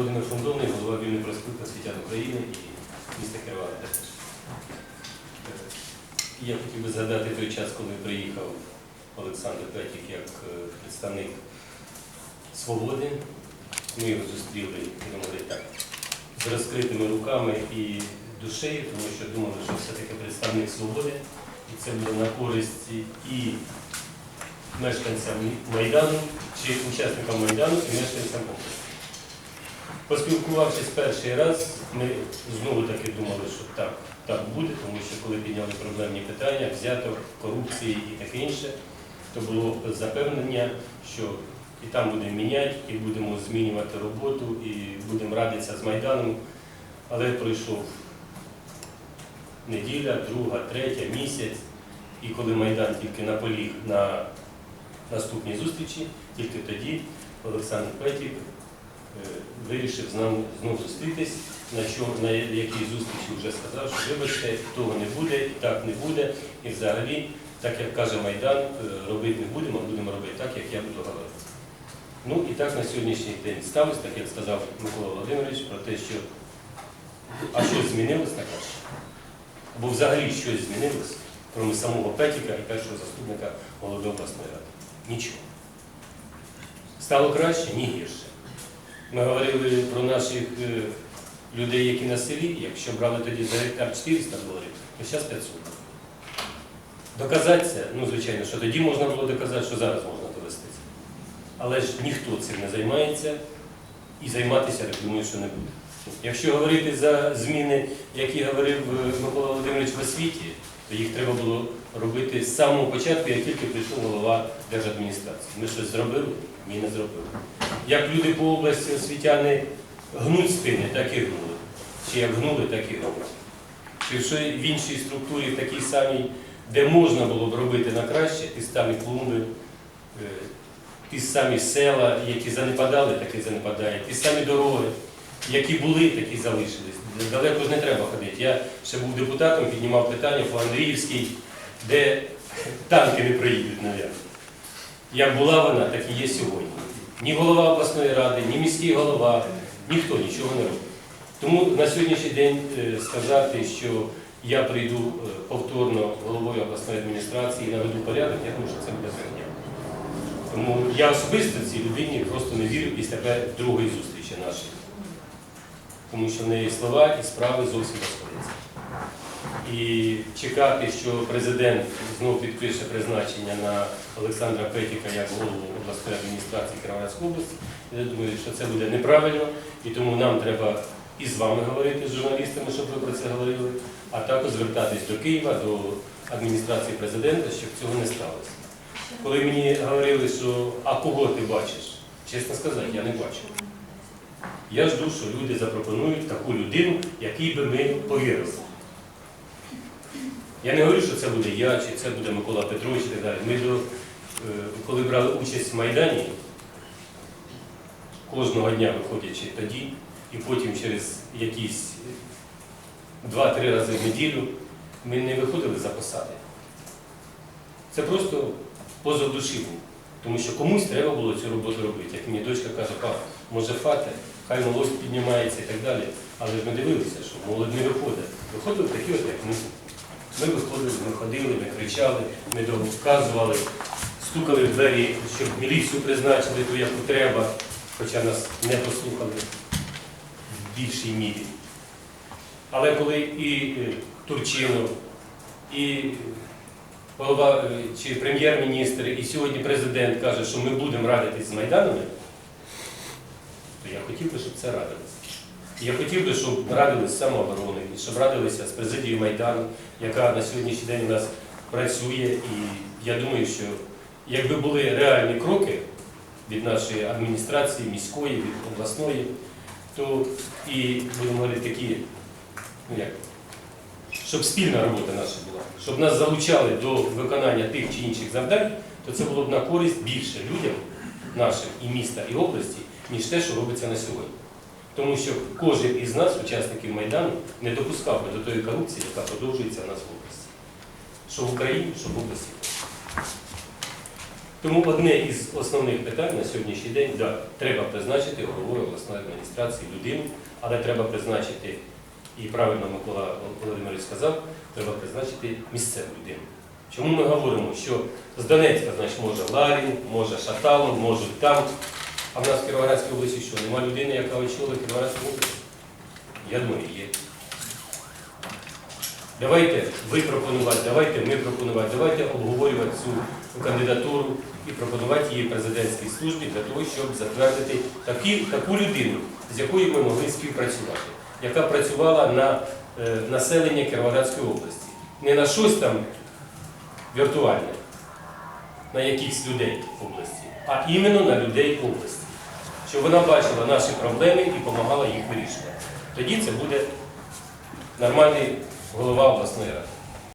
Володимир Фондовний, голова вільної проспілки освітян України і міста Кривава. Е, Я хотів би згадати той час, коли приїхав Олександр Петік як е, представник свободи. Ми його зустріли, будемо так, з розкритими руками і душею, тому що думали, що все-таки представник свободи, і це буде на користь і мешканцям Майдану, чи учасникам Майдану і мешканцям області. Поспілкувавшись перший раз, ми знову таки думали, що так, так буде, тому що коли підняли проблемні питання, взяток, корупції і таке інше, то було запевнення, що і там будемо міняти, і будемо змінювати роботу, і будемо радитися з Майданом. Але пройшов неділя, друга, третя, місяць, і коли Майдан тільки наполіг на наступній зустрічі, тільки тоді Олександр Петік вирішив з нами знову зустрітись, на, що, на якій зустрічі вже сказав, що вибачте, того не буде, так не буде, і взагалі, так як каже Майдан, е, робити не будемо, а будемо робити так, як я буду говорити. Ну і так на сьогоднішній день сталося, так як сказав Микола Володимирович, про те, що а щось змінилось краще? Або взагалі щось змінилось, крім самого Петіка і першого заступника голови обласної ради. Нічого. Стало краще, ні гірше. Ми говорили про наших е, людей, які на селі, якщо брали тоді за гектар 400 доларів, то зараз 500. Доказати це, ну звичайно, що тоді можна було доказати, що зараз можна довести це. Але ж ніхто цим не займається і займатися, я думаю, що не буде. Якщо говорити за зміни, які говорив е, Микола Володимирович в освіті, їх треба було робити з самого початку, як тільки прийшов голова держадміністрації. Ми щось зробили? Ні, не зробили. Як люди по області освітяни гнуть спини, так і гнули. Чи як гнули, так і гнуть. Чи що в іншій структурі, в такій самій, де можна було б робити на краще, ті самі клумби, е, ті самі села, які занепадали, так і занепадають, ті самі дороги, які були, такі залишились. Далеко ж не треба ходити. Ще був депутатом, піднімав питання по Андріївській, де танки не проїдуть, навіть. Як була вона, так і є сьогодні. Ні голова обласної ради, ні міський голова, ніхто нічого не робить. Тому на сьогоднішній день е, сказати, що я прийду е, повторно головою обласної адміністрації і наведу порядок, я думаю, що це буде брехня. Тому я особисто цій людині просто не вірю після другої зустрічі нашої. Тому що в неї слова і справи зовсім розходяться. І чекати, що президент знову підпише призначення на Олександра Петіка як голову обласної адміністрації Кіровоградської області, я думаю, що це буде неправильно, і тому нам треба і з вами говорити, з журналістами, щоб ви про це говорили, а також звертатись до Києва, до адміністрації президента, щоб цього не сталося. Коли мені говорили, що а кого ти бачиш, чесно сказати, я не бачу. Я жду, що люди запропонують таку людину, якій би ми повірили. Я не говорю, що це буде я, чи це буде Микола Петрович і так далі. Ми до, е, коли брали участь в Майдані, кожного дня виходячи тоді, і потім через якісь 2-3 рази в неділю, ми не виходили за посади. Це просто поза душі був. Тому що комусь треба було цю роботу робити. Як мені дочка каже, пап, може фати, хай молодь піднімається і так далі. Але ж ми дивилися, що молодь не виходить. Виходили такі, от, як ми. Ми виходили, ми ходили, ми кричали, ми вказували, стукали в двері, щоб міліцію призначили ту, яку треба, хоча нас не послухали в більшій мірі. Але коли і е, Турчинов, і голова е, чи прем'єр-міністр, і сьогодні президент каже, що ми будемо радитись з Майданами, то я хотів би, щоб це радилось. Я хотів би, щоб радились самооборони, і щоб радилися з президією Майдану, яка на сьогоднішній день у нас працює. І я думаю, що якби були реальні кроки від нашої адміністрації, міської, від обласної, то і будемо говорити такі, ну як, щоб спільна робота наша була, щоб нас залучали до виконання тих чи інших завдань, то це було б на користь більше людям нашим і міста, і області, ніж те, що робиться на сьогодні. Тому що кожен із нас, учасників Майдану, не допускав би до тої корупції, яка продовжується в нас в області. Що в Україні, що в області. Тому одне із основних питань на сьогоднішній день, да, треба призначити головою обласної адміністрації людину, але треба призначити, і правильно Микола Володимирович сказав, треба призначити місцеву людину. Чому ми говоримо, що з Донецька, значить, може Ларін, може Шаталов, можуть там, а в нас в Кіровоградській області що, нема людини, яка очолила Кіровоградську область? Я думаю, є. Давайте ви пропонувати, давайте ми пропонувати, давайте обговорювати цю кандидатуру і пропонувати її президентській службі для того, щоб затвердити такі, таку людину, з якою ми могли співпрацювати, яка працювала на е, населення Кіровоградської області. Не на щось там віртуальне, на якихось людей області, а іменно на людей області. Щоб вона бачила наші проблеми і допомагала їх вирішувати. Тоді це буде нормальний голова обласної ради.